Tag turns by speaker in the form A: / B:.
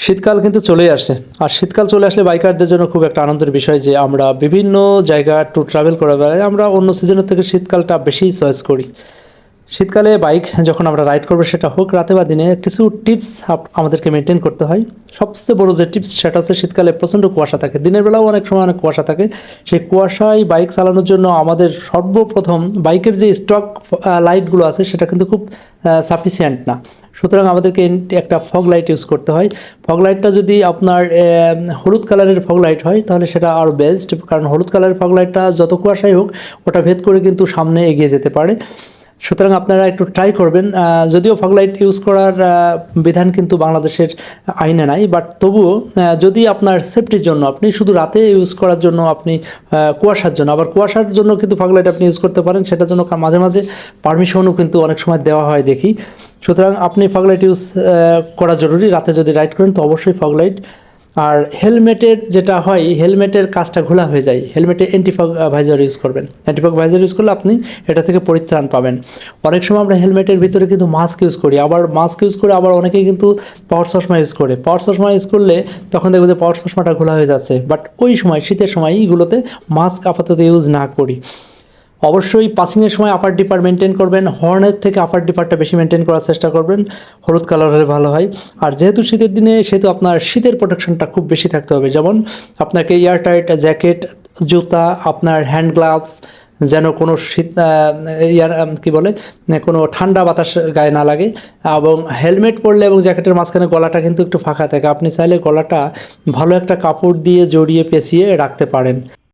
A: শীতকাল কিন্তু চলেই আসে আর শীতকাল চলে আসলে বাইকারদের জন্য খুব একটা আনন্দের বিষয় যে আমরা বিভিন্ন জায়গা টু ট্রাভেল করার বেলায় আমরা অন্য সিজনের থেকে শীতকালটা বেশি চয়েস করি। শীতকালে বাইক যখন আমরা রাইড করব, সেটা হোক রাতে বা দিনে, কিছু টিপস আমাদেরকে মেনটেন করতে হয়। সবচেয়ে বড় যে টিপস, সেটা হচ্ছে শীতকালে প্রচণ্ড কুয়াশা থাকে। দিনের বেলাও অনেক সময় অনেক কুয়াশা থাকে। সেই কুয়াশায় বাইক চালানোর জন্য আমাদের সর্বপ্রথম বাইকের যে স্টক লাইটগুলো আছে, সেটা কিন্তু খুব সাফিসিয়েন্ট না। সুতরাং আমাদেরকে একটা ফগ লাইট ইউজ করতে হয়। ফগ লাইটটা যদি আপনার হলুদ কালারের ফগ লাইট হয়, তাহলে সেটা আরও বেস্ট কারণ হলুদ কালারের ফগ লাইটটা যত কুয়াশাই হোক, ওটা ভেদ করে কিন্তু সামনে এগিয়ে যেতে পারে। সুতরাং আপনারা একটু ট্রাই করবেন। যদিও ফগ লাইট ইউজ করার বিধান কিন্তু বাংলাদেশের আইনে নাই বাট তবুও যদি আপনার সেফটির জন্য আপনি শুধু রাতে ইউজ করার জন্য আপনি কুয়াশার জন্য, আবার কুয়াশার জন্য কিন্তু ফগ লাইট আপনি ইউজ করতে পারেন, সেটার জন্য মাঝে মাঝে পারমিশনও কিন্তু অনেক সময় দেওয়া হয় দেখি। সুতরাং আপনি ফগ লাইট ইউজ করা জরুরি, রাতে যদি রাইড করেন তো অবশ্যই ফগ লাইট আর হেলমেটের যেটা হয়, হেলমেটের কাজটা ঘোলা হয়ে যায়। হেলমেটে অ্যান্টিফগ ভাইজার ইউজ করবেন। অ্যান্টিফগ ভাইজার ইউজ করলে আপনি এটা থেকে পরিত্রাণ পাবেন। অনেক সময় আমরা হেলমেটের ভিতরে কিন্তু মাস্ক ইউজ করি। আবার মাস্ক ইউজ করে আবার অনেকেই কিন্তু পাওয়ার চশমা ইউজ করে। পাওয়ার চশমা ইউজ করলে তখন দেখবে যে পাওয়ার চশমাটা ঘোলা হয়ে যাচ্ছে। বাট ওই সময়, শীতের সময় এইগুলোতে মাস্ক আপাতত ইউজ না করি। অবশ্যই পাসিংয়ের সময় আপার ডিপার মেনটেন করবেন হর্নের থেকে আপার ডিপারটা বেশি মেনটেন করার চেষ্টা করবেন, হলুদ কালার হলে ভালো হয়। আর যেহেতু শীতের দিনে, সেহেতু আপনার শীতের প্রোটেকশনটা খুব বেশি থাকতে হবে। যেমন আপনাকে এয়ারটাইট জ্যাকেট জুতা, আপনার হ্যান্ড গ্লাভস যেন কোনো শীত ইয়ার কী বলে, কোনো ঠান্ডা বাতাস গায়ে না লাগে। এবং হেলমেট পরলে এবং জ্যাকেটের মাঝখানে গলাটা কিন্তু একটু ফাঁকা থাকে। আপনি চাইলে গলাটা ভালো একটা কাপড় দিয়ে জড়িয়ে পেঁচিয়ে রাখতে পারেন।